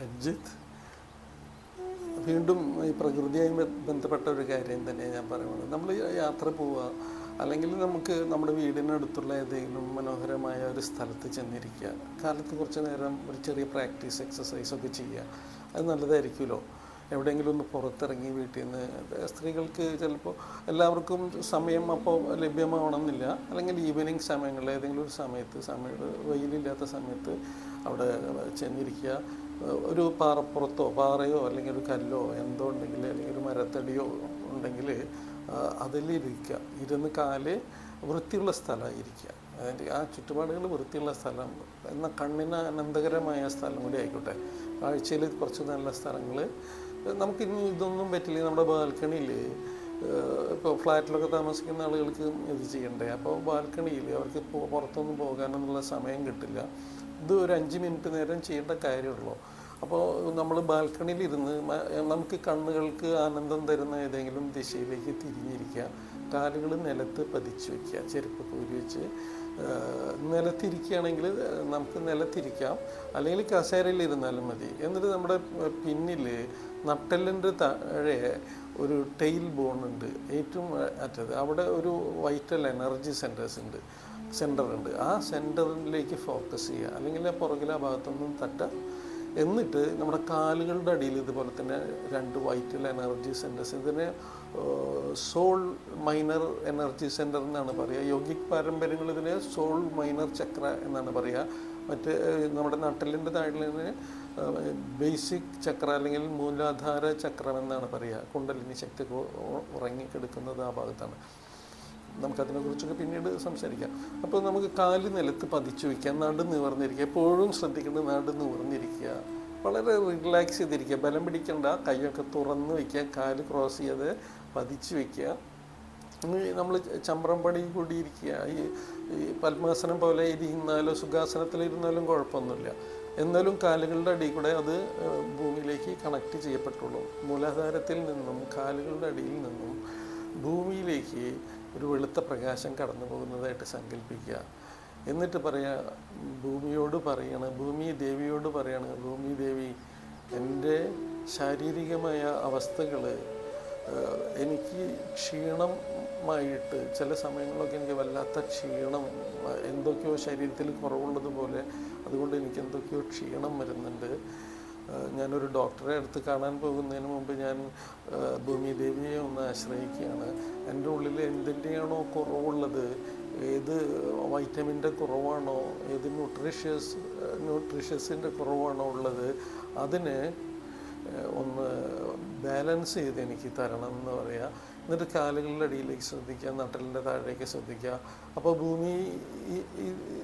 രഞ്ജിത്ത് വീണ്ടും ഈ പ്രകൃതിയായി ബന്ധപ്പെട്ട ഒരു കാര്യം തന്നെ ഞാൻ പറയുന്നത് നമ്മൾ യാത്ര പോവുക അല്ലെങ്കിൽ നമുക്ക് നമ്മുടെ വീടിനടുത്തുള്ള ഏതെങ്കിലും മനോഹരമായ ഒരു സ്ഥലത്ത് ചെന്നിരിക്കുക കാലത്ത് കുറച്ച് നേരം ഒരു ചെറിയ പ്രാക്ടീസ് എക്സസൈസ് ഒക്കെ ചെയ്യുക അത് നല്ലതായിരിക്കുമല്ലോ. എവിടെയെങ്കിലും ഒന്ന് പുറത്തിറങ്ങി വീട്ടിൽ നിന്ന് സ്ത്രീകൾക്ക് ചിലപ്പോൾ എല്ലാവർക്കും സമയം അപ്പോൾ ലഭ്യമാവണമെന്നില്ല. അല്ലെങ്കിൽ ഈവനിങ് സമയങ്ങളിൽ ഏതെങ്കിലും ഒരു സമയത്ത് സമയം വെയിലില്ലാത്ത സമയത്ത് അവിടെ ചെന്നിരിക്കുക. ഒരു പാറപ്പുറത്തോ പാറയോ അല്ലെങ്കിൽ ഒരു കല്ലോ എന്തോ ഉണ്ടെങ്കിൽ അല്ലെങ്കിൽ ഒരു മരത്തടിയോ ഉണ്ടെങ്കിൽ അതിലിരിക്കുക ഇരുന്ന് കാൽ വൃത്തിയുള്ള സ്ഥലമായിരിക്കുക. അതിന്റെ ആ ചുറ്റുപാടുകൾ വൃത്തിയുള്ള സ്ഥലം എന്നാൽ കണ്ണിന് അനന്തകരമായ സ്ഥലം കൂടി ആയിക്കോട്ടെ. കാഴ്ചയിൽ കുറച്ച് നല്ല സ്ഥലങ്ങൾ. നമുക്ക് ഇനി ഇതൊന്നും പറ്റില്ല. നമ്മുടെ ബാൽക്കണിയിൽ ഇപ്പോൾ ഫ്ലാറ്റിലൊക്കെ താമസിക്കുന്ന ആളുകൾക്ക് ഇത് ചെയ്യണ്ടേ? അപ്പോൾ ബാൽക്കണിയിൽ അവർക്ക് പുറത്തൊന്നും പോകാനൊന്നുള്ള സമയം കിട്ടില്ല. ഇത് ഒരു അഞ്ച് മിനിറ്റ് നേരം ചെയ്യേണ്ട കാര്യമുള്ളൂ. അപ്പോൾ നമ്മൾ ബാൽക്കണിയിൽ ഇരുന്ന് നമുക്ക് കണ്ണുകൾക്ക് ആനന്ദം തരുന്ന ഏതെങ്കിലും ദിശയിലേക്ക് തിരിഞ്ഞിരിക്കുക. കാലുകൾ നിലത്ത് പതിച്ചു വയ്ക്കുക. ചെരുപ്പ് കൂരി വെച്ച് നിലത്തിരിക്കുകയാണെങ്കിൽ നമുക്ക് നിലത്തിരിക്കാം. അല്ലെങ്കിൽ കസേരയിൽ ഇരുന്നാലും മതി. എന്നിട്ട് നമ്മുടെ പിന്നിൽ നട്ടെല്ലിന്റെ താഴെ ഒരു ടെയിൽ ബോൺ ഉണ്ട് ഏറ്റവും അറ്റത് അവിടെ ഒരു വൈറ്റൽ എനർജി സെന്റേഴ്സ് ഉണ്ട്. സെന്റർ ഉണ്ട് ആ സെന്ററിലേക്ക് ഫോക്കസ് ചെയ്യുക. അല്ലെങ്കിൽ ആ പുറകിലെ ഭാഗത്തൊന്നും തട്ടുക. എന്നിട്ട് നമ്മുടെ കാലുകളുടെ അടിയിൽ ഇതുപോലെ തന്നെ രണ്ട് വൈറ്റൽ എനർജി സെന്റേഴ്സ് ഇതിനെ സോൾ മൈനർ എനർജി സെന്റർ എന്നാണ് പറയുക. യോഗിക് പാരമ്പര്യങ്ങൾ ഇതിനെ സോൾ മൈനർ ചക്ര എന്നാണ് പറയുക. മറ്റ് നമ്മുടെ നട്ടലിന്റെ താഴെ ബേസിക് ചക്ര അല്ലെങ്കിൽ മൂലാധാര ചക്രം എന്നാണ് പറയുക. കുണ്ടലിനി ശക്തി ഉറങ്ങിക്കെടുക്കുന്നത് ആ ഭാഗത്താണ്. നമുക്കതിനെക്കുറിച്ചൊക്കെ പിന്നീട് സംസാരിക്കാം. അപ്പോൾ നമുക്ക് കാൽ നിലത്ത് പതിച്ചു വയ്ക്കുക നടു നിവർന്നിരിക്കുക എപ്പോഴും ശ്രദ്ധിക്കേണ്ടത് നടു നിവർന്നിരിക്കുക. വളരെ റിലാക്സ് ചെയ്തിരിക്കുക. ബലം പിടിക്കണ്ട കൈയൊക്കെ തുറന്ന് വയ്ക്കുക കാൽ ക്രോസ് ചെയ്യാതെ പതിച്ചു വയ്ക്കുക നമ്മൾ ചമ്പ്രം കൂടി ഇരിക്കുക ഈ പത്മാസനം പോലെ സുഖാസനത്തിൽ സുഖാസനത്തിലിരുന്നാലും കുഴപ്പമൊന്നുമില്ല. എന്നാലും കാലുകളുടെ അടിയിൽ കൂടെ അത് ഭൂമിയിലേക്ക് കണക്ട് ചെയ്യപ്പെട്ടുള്ളൂ. മൂലാധാരത്തിൽ നിന്നും കാലുകളുടെ അടിയിൽ നിന്നും ഭൂമിയിലേക്ക് ഒരു വെളുത്ത പ്രകാശം കടന്നു പോകുന്നതായിട്ട് സങ്കല്പിക്കുക. എന്നിട്ട് പറയാ ഭൂമിയോട് പറയണം ഭൂമി ദേവിയോട് പറയണം ഭൂമി ദേവി എന്റെ ശാരീരികമായ അവസ്ഥകൾ എനിക്ക് ക്ഷീണമായിട്ട് ചില സമയങ്ങളൊക്കെ എനിക്ക് വല്ലാത്ത ക്ഷീണം എന്തൊക്കെയോ ശരീരത്തിൽ കുറവുള്ളതുപോലെ അതുകൊണ്ട് എനിക്ക് എന്തൊക്കെയോ ക്ഷീണം വരുന്നുണ്ട്. ഞാനൊരു ഡോക്ടറെ അടുത്ത് കാണാൻ പോകുന്നതിന് മുമ്പ് ഞാൻ ഭൂമി ദേവിയെ ഒന്ന് ആശ്രയിക്കുകയാണ്. എന്റെ ഉള്ളിൽ എന്തിന്റെയാണോ കുറവുള്ളത്? ഏത് വൈറ്റമിന്റെ കുറവാണോ? ഏത് ന്യൂട്രീഷ്യസ് ന്യൂട്രീഷ്യസിന്റെ കുറവാണോ ഉള്ളത്? അതിന് ഒന്ന് ബാലൻസ് ചെയ്ത് എനിക്ക് തരണം എന്ന് പറയുക എന്നിട്ട് കാലുകളുടെ അടിയിലേക്ക് ശ്രദ്ധിക്കുക നട്ടലിന്റെ താഴേക്ക് ശ്രദ്ധിക്കുക. അപ്പോൾ ഭൂമി ഈ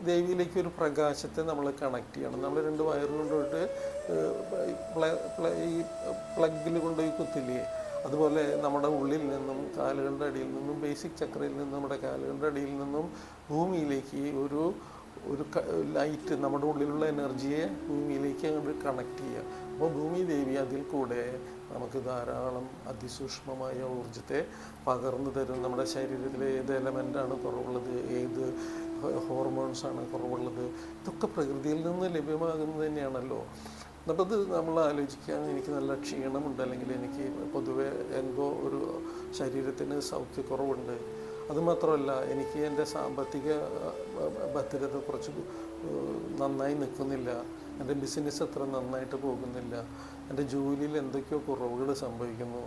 ദേവിയിലേക്ക് ഒരു പ്രകാശത്തെ നമ്മൾ കണക്ട് ചെയ്യണം. നമ്മൾ രണ്ട് വയറ് കൊണ്ടുപോയിട്ട് ഏഹ് പ്ല- പ്ല- ഈ പ്ലഗിൽ കൊണ്ടുപോയി കുത്തില്ലേ? അതുപോലെ നമ്മുടെ ഉള്ളിൽ നിന്നും കാലുകളുടെ അടിയിൽ നിന്നും ബേസിക് ചക്രയിൽ നിന്നും നമ്മുടെ കാലുകളുടെ അടിയിൽ നിന്നും ഭൂമിയിലേക്ക് ഒരു ഒരു ലൈറ്റ് നമ്മുടെ ഉള്ളിലുള്ള എനർജിയെ ഭൂമിയിലേക്ക് അങ്ങോട്ട് കണക്ട് ചെയ്യുക. അപ്പോൾ ഭൂമി ദേവി അതിൽ കൂടെ നമുക്ക് ധാരാളം അതിസൂക്ഷ്മമായ ഊർജത്തെ പകർന്നു തരും. നമ്മുടെ ശരീരത്തിലെ ഏത് എലമെന്റാണ് കുറവുള്ളത്? ഏത് ഹോർമോൺസാണ് കുറവുള്ളത്? ഇതൊക്കെ പ്രകൃതിയിൽ നിന്ന് ലഭ്യമാകുന്നത് തന്നെയാണല്ലോ. അപ്പോൾ ഇത് നമ്മൾ ആലോചിക്കാൻ എനിക്ക് നല്ല ക്ഷീണമുണ്ട്. അല്ലെങ്കിൽ എനിക്ക് പൊതുവെ എന്തോ ഒരു ശരീരത്തിന് സൗഖ്യക്കുറവുണ്ട്. അതുമാത്രമല്ല എനിക്ക് എന്റെ സാമ്പത്തിക ഭദ്രത കുറച്ച് നന്നായി നിൽക്കുന്നില്ല. എന്റെ ബിസിനസ് അത്ര നന്നായിട്ട് പോകുന്നില്ല. എന്റെ ജോലിയിൽ എന്തൊക്കെയോ കുറവുകൾ സംഭവിക്കുന്നു.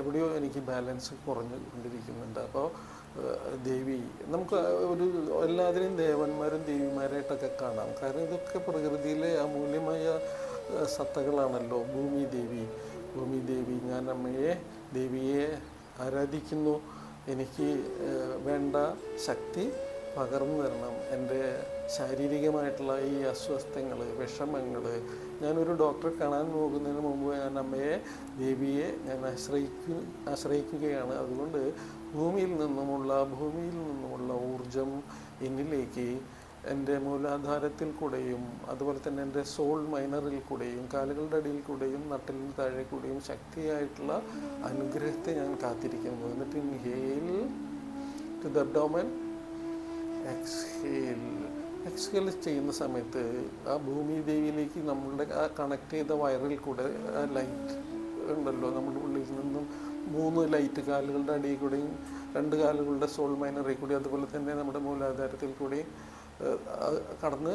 എവിടെയോ എനിക്ക് ബാലൻസ് കുറഞ്ഞു കൊണ്ടിരിക്കുന്നുണ്ട് അപ്പോൾ ദേവി നമുക്ക് ഒരു എല്ലാത്തിനെയും ദേവന്മാരും ദേവിമാരായിട്ടൊക്കെ കാണാം. കാരണം ഇതൊക്കെ പ്രകൃതിയിലെ അമൂല്യമായ സത്തകളാണല്ലോ. ഭൂമി ദേവി ഭൂമി ദേവി ഞാൻ അമ്മയെ ദേവിയെ ആരാധിക്കുന്നു. എനിക്ക് വേണ്ട ശക്തി പകർന്നു തരണം. എന്റെ ശാരീരികമായിട്ടുള്ള ഈ അസ്വസ്ഥങ്ങൾ വിഷമങ്ങൾ ഞാനൊരു ഡോക്ടറെ കാണാൻ പോകുന്നതിന് മുമ്പ് ഞാൻ അമ്മയെ ദേവിയെ ഞാൻ ആശ്രയിക്കു ആശ്രയിക്കുകയാണ്. അതുകൊണ്ട് ഭൂമിയിൽ നിന്നുമുള്ള ഭൂമിയിൽ നിന്നുമുള്ള ഊർജം എന്നിലേക്ക് എന്റെ മൂലാധാരത്തിൽ കൂടെയും അതുപോലെ തന്നെ എന്റെ സോൾ മൈനറിൽ കൂടെയും കാലുകളുടെ അടിയിൽ കൂടെയും നട്ടലിന് താഴെ കൂടെയും ശക്തിയായിട്ടുള്ള അനുഗ്രഹത്തെ ഞാൻ കാത്തിരിക്കുന്നു. എന്നിട്ട് inhale to the abdomen. Exhale exhale ചെയ്യുന്ന സമയത്ത് ആ ഭൂമി ദേവിയിലേക്ക് നമ്മളുടെ ആ കണക്ട് ചെയ്ത വയറിൽ കൂടെ ലൈറ്റ് ഉണ്ടല്ലോ നമ്മുടെ ഉള്ളിൽ നിന്നും മൂന്ന് ലൈറ്റ് കാലുകളുടെ അടിയിൽ കൂടെയും രണ്ട് കാലുകളുടെ സോൾ മൈനറിൽ കൂടി അതുപോലെ തന്നെ നമ്മുടെ മൂലാധാരത്തിൽ കൂടി കടന്ന്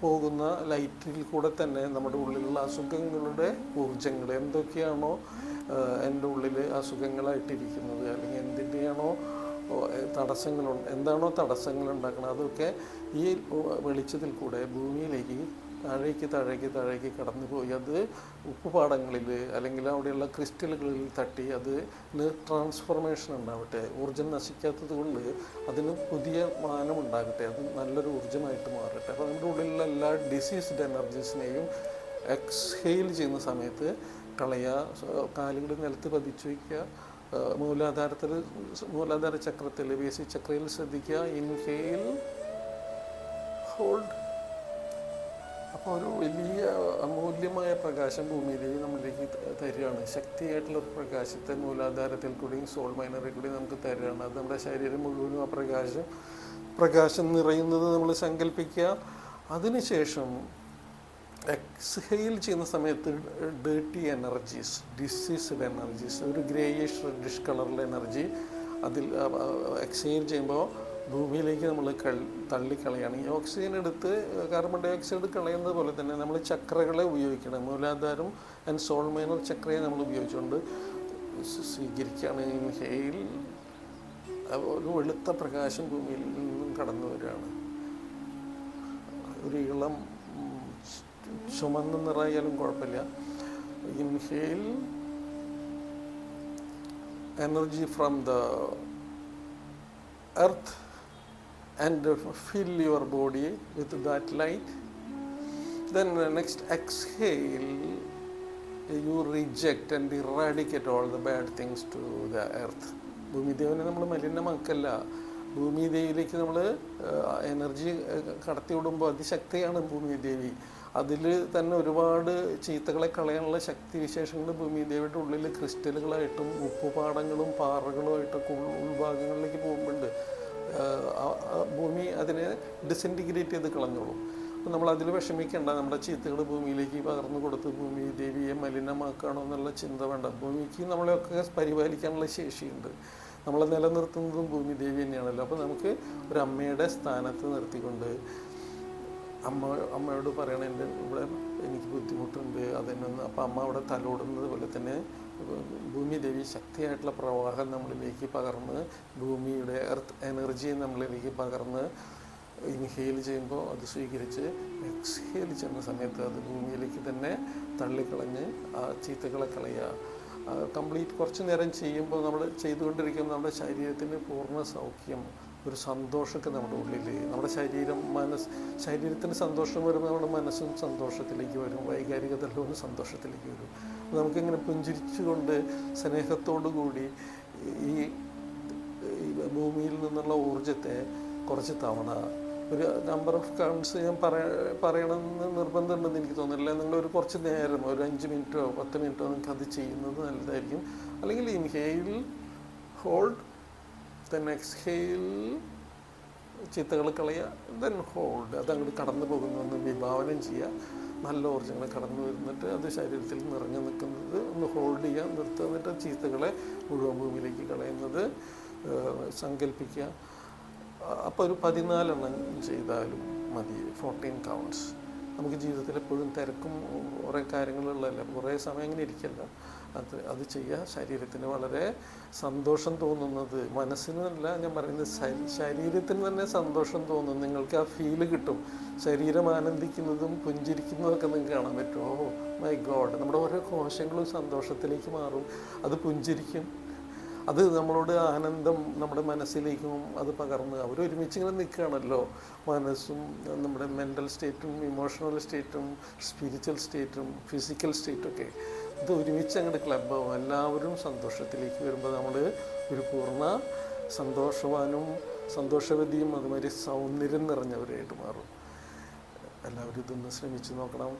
പോകുന്ന ലൈറ്റിൽ കൂടെ തന്നെ നമ്മുടെ ഉള്ളിലുള്ള അസുഖങ്ങളുടെ ഊർജങ്ങൾ എന്തൊക്കെയാണോ എന്റെ ഉള്ളിൽ അസുഖങ്ങളായിട്ടിരിക്കുന്നത് അല്ലെങ്കിൽ എന്തിന്റെയാണോ തടസ്സങ്ങൾ എന്താണോ തടസ്സങ്ങൾ ഉണ്ടാക്കുന്നത് അതൊക്കെ ഈ വെളിച്ചത്തിൽ കൂടെ ഭൂമിയിലേക്ക് താഴേക്ക് താഴേക്ക് താഴേക്ക് കടന്നു പോയി അത് ഉപ്പുപാടങ്ങളിൽ അല്ലെങ്കിൽ അവിടെയുള്ള ക്രിസ്റ്റലുകളിൽ തട്ടി അത് ട്രാൻസ്ഫോർമേഷൻ ഉണ്ടാവട്ടെ. ഊർജം നശിക്കാത്തത് കൊണ്ട് അതിന് പുതിയ മാനം ഉണ്ടാകട്ടെ. അത് നല്ലൊരു ഊർജമായിട്ട് മാറട്ടെ. അപ്പോൾ നമ്മുടെ ഉള്ളിലുള്ള എല്ലാ ഡിസീസ്ഡ് എനർജീസിനെയും എക്സ്ഹെയിൽ ചെയ്യുന്ന സമയത്ത് കളയുക കാലുകൾ നിലത്ത് പതിച്ചു വയ്ക്കുക മൂലാധാരത്തിൽ മൂലാധാര ചക്രത്തിൽ ബേസിക് ചക്രയിൽ ശ്രദ്ധിക്കുക. ഇൻഹെയിൽ ഹോൾഡ് അപ്പോൾ ഒരു വലിയ അമൂല്യമായ പ്രകാശം ഭൂമിയിലേക്ക് നമ്മളിലേക്ക് തരികയാണ്. ശക്തിയായിട്ടുള്ള ഒരു പ്രകാശത്തെ മൂലാധാരത്തിൽ കൂടിയും സോൾ മൈനറിൽ കൂടി നമുക്ക് തരികയാണ്. അത് നമ്മുടെ ശരീരം മുഴുവനും ആ പ്രകാശം പ്രകാശം നിറയുന്നത് നമ്മൾ സങ്കല്പിക്കുക. അതിനുശേഷം എക്സ്ഹെയിൽ ചെയ്യുന്ന സമയത്ത് ഡേർട്ടി എനർജീസ് ഡിസീസ്ഡ് എനർജീസ് ഒരു ഗ്രേയിഷ് റെഡിഷ് കളറിലെ എനർജി അതിൽ എക്സ്ഹെയിൽ ചെയ്യുമ്പോൾ ഭൂമിയിലേക്ക് നമ്മൾ തള്ളിക്കളയാണ്. ഈ ഓക്സിജൻ എടുത്ത് കാർബൺ ഡൈ ഓക്സൈഡ് കളയുന്നത് പോലെ തന്നെ നമ്മൾ ചക്രകളെ ഉപയോഗിക്കണം. മൂലാധാരം ആൻഡ് സോൾ മൈനർ ചക്രയെ നമ്മൾ ഉപയോഗിച്ചുകൊണ്ട് സ്വ- സ്വീകരിക്കുകയാണ്. ഇൻഹെയിൽ ഒരു വെളുത്ത പ്രകാശം ഭൂമിയിൽ നിന്നും കടന്നു വരികയാണ് ഒരു ഇളം ചുമന്ന നിറയാലും കുഴപ്പമില്ല inhale energy from the earth and fill your body with that light. Then uh, next exhale, you reject and all the bad things to the earth. ഭൂമിദേവനെ നമ്മൾ മലിനമാക്കല്ല ഭൂമിദേവിയിലേക്ക് നമ്മൾ എനർജി കടത്തി വിടുമ്പോൾ അതിശക്തിയാണ് ഭൂമിദേവി അതിൽ തന്നെ ഒരുപാട് ചീത്തകളെ കളയാനുള്ള ശക്തി വിശേഷങ്ങൾ ഭൂമിദേവിയുടെ ഉള്ളിൽ ക്രിസ്റ്റലുകളായിട്ടും ഉപ്പുപാടങ്ങളും പാറകളുമായിട്ടൊക്കെ ഉൾ ഉൾഭാഗങ്ങളിലേക്ക് പോകുമ്പോണ്ട് ഭൂമി അതിനെ ഡിസിന്റിഗ്രേറ്റ് ചെയ്ത് കളഞ്ഞോളും. അപ്പം നമ്മൾ അതിൽ വിഷമിക്കേണ്ട നമ്മുടെ ചീത്തകൾ ഭൂമിയിലേക്ക് പകർന്നു കൊടുത്ത് ഭൂമി ദേവിയെ മലിനമാക്കണോ എന്നുള്ള ചിന്ത വേണ്ട. ഭൂമിക്ക് നമ്മളെയൊക്കെ പരിപാലിക്കാനുള്ള ശേഷിയുണ്ട്. നമ്മളെ നിലനിർത്തുന്നതും ഭൂമി ദേവി തന്നെയാണല്ലോ. അപ്പോൾ നമുക്ക് ഒരു അമ്മയുടെ സ്ഥാനത്ത് നിർത്തിക്കൊണ്ട് അമ്മ അമ്മയോട് പറയണ എന്റെ ഇവിടെ എനിക്ക് ബുദ്ധിമുട്ടുണ്ട് അതിനൊന്ന് അപ്പം അമ്മ അവിടെ തലോടുന്നത് പോലെ തന്നെ ഭൂമി ദേവി ശക്തിയായിട്ടുള്ള പ്രവാഹം നമ്മളിലേക്ക് പകർന്ന് ഭൂമിയുടെ എർത്ത് എനർജി നമ്മളിലേക്ക് പകർന്ന് ഇൻഹെയിൽ ചെയ്യുമ്പോൾ അത് സ്വീകരിച്ച് എക്സ്ഹെയിൽ ചെയ്യുന്ന സമയത്ത് അത് ഭൂമിയിലേക്ക് തന്നെ തള്ളിക്കളഞ്ഞ് ആ ചീത്തകളെ കളയുക. കംപ്ലീറ്റ് കുറച്ച് നേരം ചെയ്യുമ്പോൾ നമ്മൾ ചെയ്തുകൊണ്ടിരിക്കുമ്പോൾ നമ്മുടെ ശരീരത്തിന് പൂർണ സൗഖ്യം. ഒരു സന്തോഷമൊക്കെ നമ്മുടെ ഉള്ളിൽ നമ്മുടെ ശരീരം മനസ്സ് ശരീരത്തിന് സന്തോഷം വരുമ്പോൾ നമ്മുടെ മനസ്സും സന്തോഷത്തിലേക്ക് വരും. വൈകാരികതലവും സന്തോഷത്തിലേക്ക് വരും. നമുക്കിങ്ങനെ പുഞ്ചിരിച്ചുകൊണ്ട് സ്നേഹത്തോടു കൂടി ഈ ഭൂമിയിൽ നിന്നുള്ള ഊർജത്തെ കുറച്ച് തവണ ഒരു നമ്പർ ഓഫ് കൗണ്ട്സ് ഞാൻ പറയ പറയണമെന്ന് നിർബന്ധമുണ്ടെന്ന് എനിക്ക് തോന്നുന്നില്ല. നിങ്ങൾ ഒരു കുറച്ച് നേരം ഒരു അഞ്ച് മിനിറ്റോ പത്ത് മിനിറ്റോ നിങ്ങൾക്ക് അത് ചെയ്യുന്നത് നല്ലതായിരിക്കും. അല്ലെങ്കിൽ ഇൻഹെയിൽ ഹോൾഡ് ദെൻ എക്സ്ഹെയിൽ ചിത്തകൾ കളയുക ദെൻ ഹോൾഡ് അത് അങ്ങോട്ട് കടന്നു പോകുന്നതെന്ന് വിഭാവനം ചെയ്യുക. നല്ല ഊർജങ്ങൾ കടന്നു വരുന്നിട്ട് അത് ശരീരത്തിൽ നിറഞ്ഞു നിൽക്കുന്നത് ഒന്ന് ഹോൾഡ് ചെയ്യുക നിർത്തുക. എന്നിട്ട് ചീത്തകളെ മുഴുവൻ ഭൂമിയിലേക്ക് കളയുന്നത് സങ്കല്പിക്കുക. അപ്പോൾ ഒരു പതിനാലെണ്ണം ചെയ്താലും മതി ഫോർട്ടീൻ കൗണ്ട്സ് നമുക്ക് ജീവിതത്തിൽ എപ്പോഴും തിരക്കും കുറേ കാര്യങ്ങളുള്ളതല്ല. കുറേ സമയം അങ്ങനെ ഇരിക്കല്ല. അത് അത് ചെയ്യുക ശരീരത്തിന് വളരെ സന്തോഷം തോന്നുന്നത്. മനസ്സിനല്ല ഞാൻ പറയുന്നത്. ശരീ- ശരീരത്തിന് തന്നെ സന്തോഷം തോന്നും. നിങ്ങൾക്ക് ആ ഫീൽ കിട്ടും. ശരീരം ആനന്ദിക്കുന്നതും പുഞ്ചിരിക്കുന്നതൊക്കെ നിങ്ങൾക്ക് കാണാൻ പറ്റും. ഓ മൈ ഗോഡ് നമ്മുടെ ഓരോ കോശങ്ങളും സന്തോഷത്തിലേക്ക് മാറും. അത് പുഞ്ചിരിക്കും. അത് നമ്മളോട് ആനന്ദം നമ്മുടെ മനസ്സിലേക്കും അത് പകർന്ന് അവർ ഒരുമിച്ച് ഇങ്ങനെ നിൽക്കുകയാണല്ലോ. മനസ്സും നമ്മുടെ മെന്റൽ സ്റ്റേറ്റും ഇമോഷണൽ സ്റ്റേറ്റും സ്പിരിച്വൽ സ്റ്റേറ്റും ഫിസിക്കൽ സ്റ്റേറ്റും ഒക്കെ. ഇത് ഒരുമിച്ച് അങ്ങോട്ട് ക്ലബ്ബാവും എല്ലാവരും സന്തോഷത്തിലേക്ക് വരുമ്പോൾ നമ്മൾ ഒരു പൂർണ സന്തോഷവാനും സന്തോഷവതിയും അതുമാതിരി സൗന്ദര്യം നിറഞ്ഞവരായിട്ട് മാറും. എല്ലാവരും ഇതൊന്ന് ശ്രമിച്ചു നോക്കണം.